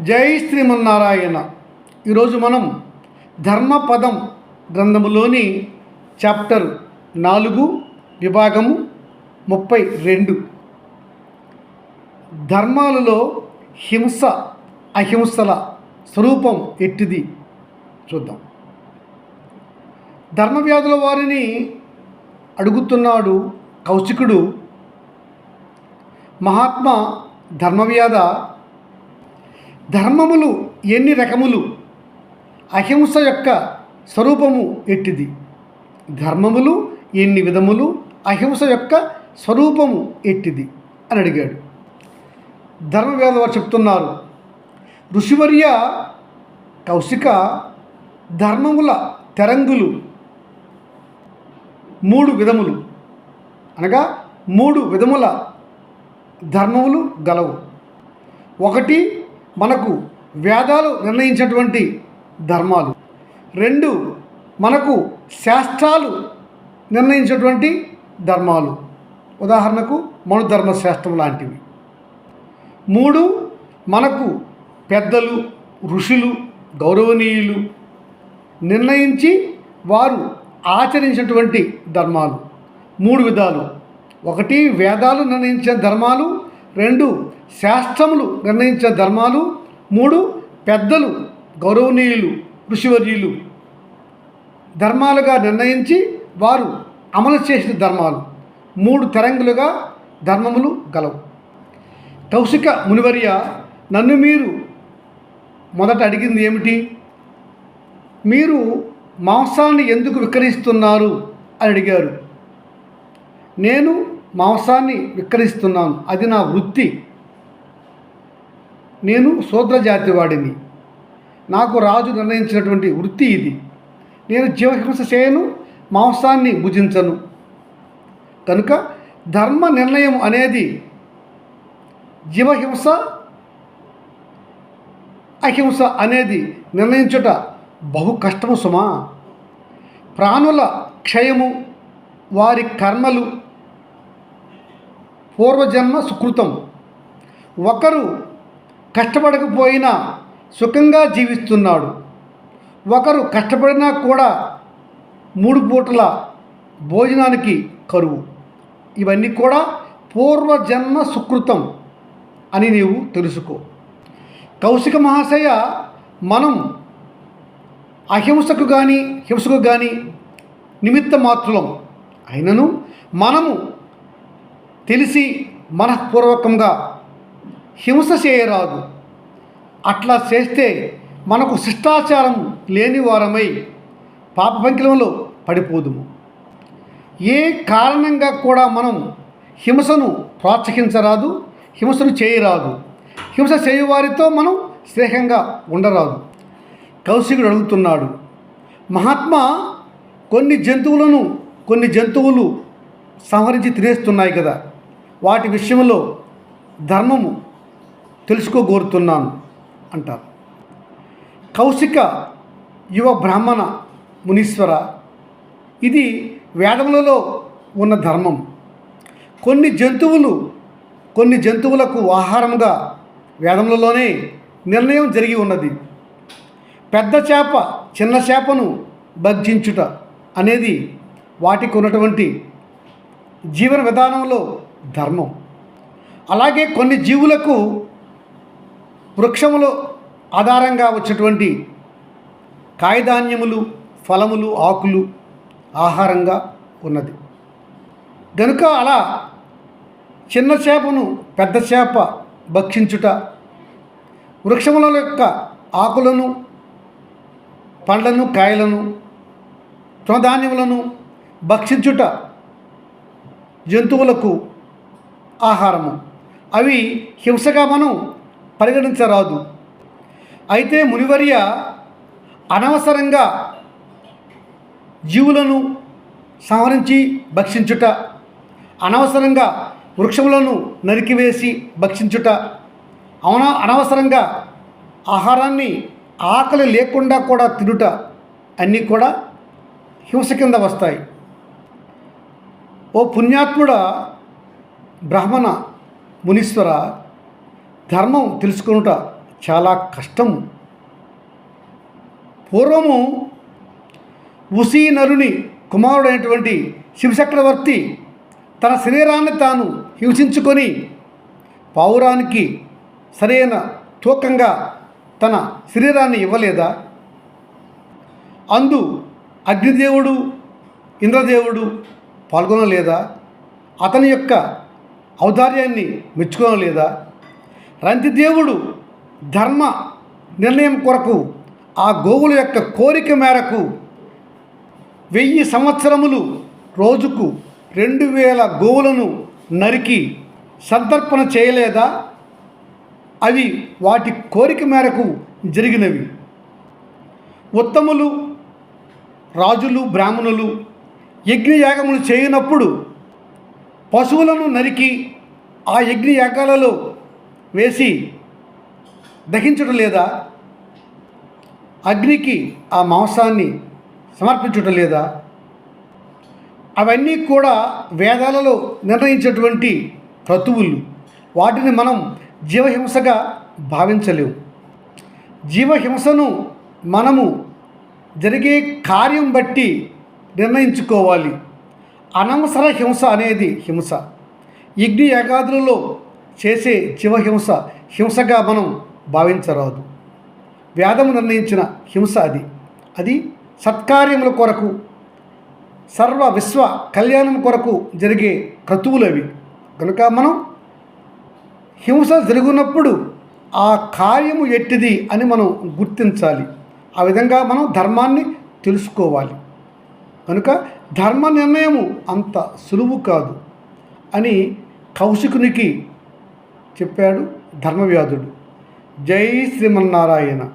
జై శ్రీమన్నారాయణ. ఈరోజు మనం ధర్మపదం గ్రంథములోని చాప్టర్ నాలుగు విభాగము ముప్పై రెండు. ధర్మాలలో హింస అహింసల స్వరూపం ఎట్టిది? చూద్దాం. ధర్మవ్యాధుల వారిని అడుగుతున్నాడు కౌశికుడు. మహాత్మా ధర్మవ్యాధ ధర్మములు ఎన్ని రకములు? అహింస యొక్క స్వరూపము ఎట్టిది? ధర్మములు ఎన్ని విధములు? అహింస యొక్క స్వరూపము ఎట్టిది? అని అడిగాడు. ధర్మవేద వారు చెప్తున్నారు ఋషివర్య కౌశిక ధర్మముల తెరంగులు మూడు విధములు. అనగా మూడు విధముల ధర్మములు గలవు. ఒకటి మనకు వేదాలు నిర్ణయించినటువంటి ధర్మాలు. రెండు మనకు శాస్త్రాలు నిర్ణయించినటువంటి ధర్మాలు. ఉదాహరణకు మనుధర్మ శాస్త్రం లాంటివి. మూడు మనకు పెద్దలు ఋషులు గౌరవనీయులు నిర్ణయించి వారు ఆచరించినటువంటి ధర్మాలు. మూడు విధాలు. ఒకటి వేదాలు నిర్ణయించిన ధర్మాలు. రెండు శాస్త్రములు నిర్ణయించిన ధర్మాలు. మూడు పెద్దలు గౌరవనీయులు ఋషివర్యులు. ధర్మాలుగా నిర్ణయించి వారు అమలు చేసిన ధర్మాలు. మూడు తరంగులుగా ధర్మములు గలవు. కౌశిక మునివర్య నన్ను మీరు మొదట అడిగింది ఏమిటి? మీరు మాంసాన్ని ఎందుకు విక్రయిస్తున్నారు? అని అడిగారు. నేను మాంసాన్ని విక్రయిస్తున్నాను. అది నా వృత్తి. నేను శూద్రజాతి వాడిని నాకు రాజు నిర్ణయించినటువంటి వృత్తి ఇది. నేను జీవహింస చేయను మాంసాన్ని భుజించను. కనుక ధర్మ నిర్ణయం అనేది జీవహింస అహింస అనేది నిర్ణయించుట బహు కష్టము సుమా. ప్రాణుల క్షయము వారి కర్మలు పూర్వజన్మ సుకృతం. ఒకరు కష్టపడకపోయినా సుఖంగా జీవిస్తున్నాడు. ఒకరు కష్టపడినా కూడా మూడు పూటల భోజనానికి కరువు. ఇవన్నీ కూడా పూర్వజన్మ సుకృతం అని నీవు తెలుసుకో. కౌశిక మహాశయ మనం అహింసకు కానీ హింసకు కానీ నిమిత్త మాత్రులం. అయినను మనము తెలిసి మనఃపూర్వకంగా హింస చేయరాదు. అట్లా చేస్తే మనకు శిష్టాచారం లేని వారమై పాప పంకిలంలో పడిపోదుము. ఏ కారణంగా కూడా మనం హింసను ప్రోత్సహించరాదు హింసను చేయరాదు. హింస చేయువారితో మనం స్నేహంగా ఉండరాదు. కౌశికుడు అడుగుతున్నాడు మహాత్మా కొన్ని జంతువులను కొన్ని జంతువులు సంహరించి తినేస్తున్నాయి కదా. వాటి విషయంలో ధర్మము తెలుసుకోగోరుతున్నాను అంటారు. కౌశిక యువ బ్రాహ్మణ మునీశ్వర ఇది వేదములలో ఉన్న ధర్మం. కొన్ని జంతువులు కొన్ని జంతువులకు ఆహారముగా వేదములలోనే నిర్ణయం జరిగి ఉన్నది. పెద్ద చేప చిన్న చేపను భక్షించుట అనేది వాటికి ఉన్నటువంటి జీవన విధానంలో ధర్మం. అలాగే కొన్ని జీవులకు వృక్షములో ఆధారంగా వచ్చేటువంటి కాయధాన్యములు ఫలములు ఆకులు ఆహారంగా ఉన్నది. గనుక అలా చిన్న చేపను పెద్ద చేప భక్షించుట వృక్షముల యొక్క ఆకులను పండ్లను కాయలను తృణధాన్యములను భక్షించుట జంతువులకు ఆహారము. అవి హింసగా మనం పరిగణించరాదు. అయితే మునివర్య అనవసరంగా జీవులను సంహరించి భక్షించుట అనవసరంగా వృక్షములను నరికివేసి భక్షించుట అవున? అనవసరంగా ఆహారాన్ని ఆకలి లేకుండా కూడా తినుట అన్నీ కూడా హింస కింద వస్తాయి. ఓ పుణ్యాత్ముడ బ్రాహ్మణ మునీశ్వర ధర్మం తెలుసుకొనుట చాలా కష్టం పూర్వము ఉసీనరుని కుమారుడైనటువంటి శివచక్రవర్తి తన శరీరాన్ని తాను హింసించుకొని పావురానికి సరైన తూకంగా తన శరీరాన్ని ఇవ్వలేదా? అందు అగ్నిదేవుడు ఇంద్రదేవుడు పాల్గొనలేదా? అతని యొక్క ఔదార్యాన్ని మెచ్చుకోనలేదా? రంతిదేవుడు ధర్మ నిర్ణయం కొరకు ఆ గోవుల యొక్క కోరిక మేరకు వెయ్యి సంవత్సరములు రోజుకు రెండు వేల గోవులను నరికి సంతర్పణ చేయలేదా? అవి వాటి కోరిక మేరకు జరిగినవి. ఉత్తములు రాజులు బ్రాహ్మణులు యజ్ఞయాగములు చేయనప్పుడు పశువులను నరికి ఆ యజ్ఞయాగాలలో వేసి దహించడం లేదా అగ్నికి ఆ మాంసాన్ని సమర్పించడం లేదా అవన్నీ కూడా వేదాలలో నిర్ణయించేటువంటి క్రతువులు. వాటిని మనం జీవహింసగా భావించలేము జీవహింసను మనము జరిగే కార్యం బట్టి నిర్ణయించుకోవాలి. అనవసర హింస అనేది హింస. యజ్ఞ యాగాదులలో చేసే జీవహింస హింసగా మనం భావించరాదు. వేదము నిర్ణయించిన హింస అది. అది సత్కార్యముల కొరకు సర్వ విశ్వ కళ్యాణం కొరకు జరిగే క్రతువులు అవి కనుక మనం హింస జరుగునప్పుడు ఆ కార్యము ఎట్టిది అని మనం గుర్తించాలి. ఆ విధంగా మనం ధర్మాన్ని తెలుసుకోవాలి. కనుక ధర్మ నిర్ణయము అంత సులువు కాదు అని కౌశికునికి చెప్పాడు ధర్మవ్యాధుడు. జై శ్రీమన్నారాయణ.